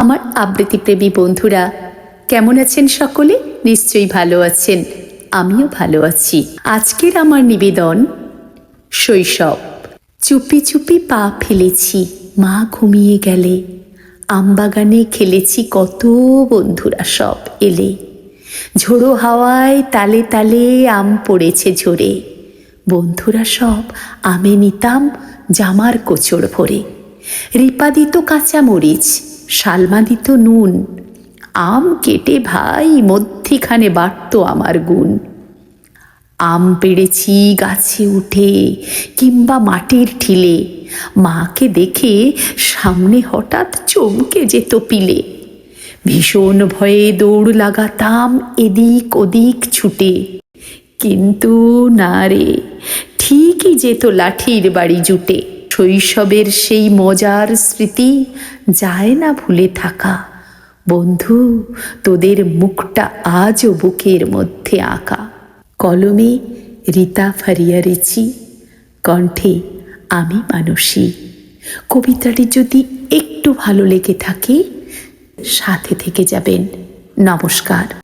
আমার আবৃত্তিপ্রেমী বন্ধুরা, কেমন আছেন সকলে? নিশ্চয়ই ভালো আছেন। আমিও ভালো আছি। আজকের আমার নিবেদন, শৈশব। চুপি চুপি পা ফেলেছি, মা ঘুমিয়ে গেলে। আমবাগানে খেলেছি কত বন্ধুরা সব এলে। ঝোড়ো হাওয়ায় তালে তালে আম পড়েছে ঝরে। বন্ধুরা সব আমে নিতাম জামার কোচড় ভরে। রিপা দিত কাঁচা মরিচ শালমা দিত নুন। আম কেটে ভাই, মধ্যিখানে বাড়ত আমার গুণ। আম পেড়েছি গাছে উঠে, কিংবা মাটির ঠিলে মাকে দেখে সামনে হঠাৎ চমকে যেত পিলে। ভীষণ ভয়ে দৌড় লাগাতাম এদিক ওদিক ছুটে। কিন্তু না রে, ঠিকই যেত লাঠির বাড়ি জুটে। শৈশবের সেই মজার স্মৃতি যায় না ভুলে থাকা। বন্ধু, তোদের মুখটা আজও বুকের মধ্যে আঁকা। কলমে রীতা ফারিয়া রেছি কণ্ঠে আমি মানসী। কবিতাটি যদি একটু ভালো লেগে থাকে, সাথে থেকে যাবেন। নমস্কার।